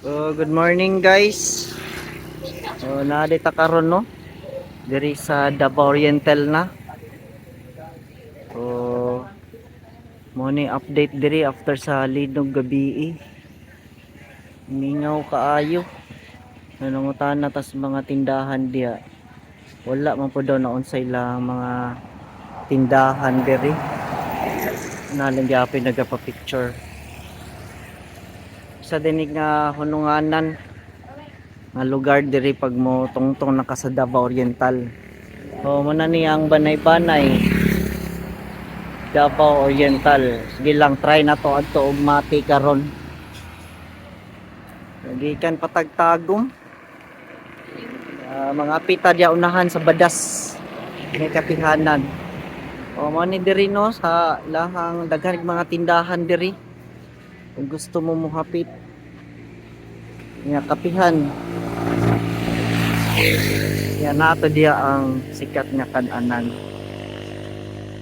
So, good morning guys. So, nadita karon no. Diri sa Davao Oriental na. So, mo ni update diri after sa linog gabi. Mingaw kaayo. Nanungutan na tas mga tindahan diya. Wala man po daw na unsay lang mga tindahan diri. Nalang gyapon nagapa-picture sa dinig nga hununganan nga lugar diri pag mo tungtong naka sa Davao Oriental. So mo na ni ang banay-banay Davao Oriental. Sige lang try na to adto og mati karon. Gikan patagtagom. Ah, mga pita dia unahan sa badas may kapihanan. O mo ni diri no sa lahang daghan mga tindahan diri kung gusto mo muhapit nga kapihan. Yan nato diya ang sikat nga kananan.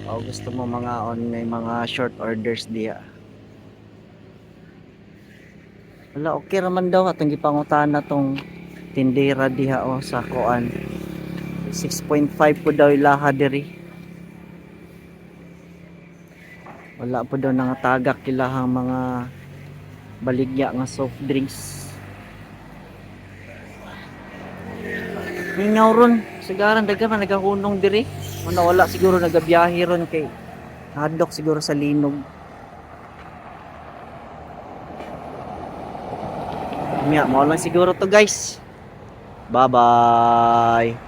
O gusto mo mga on may mga short orders diya. Wala okay raman daw atong gipangutan na tong tindera diha o sa kuan. 6.5 po daw ilaha diri. Wala po daw nangatagak kilahang mga baligya nga soft drinks Mingaw ron sigaran daga man nagahunong diri Una wala siguro nagabiyahe ron kay hadlok siguro sa linog Miya, mo lang siguro to guys. Bye bye.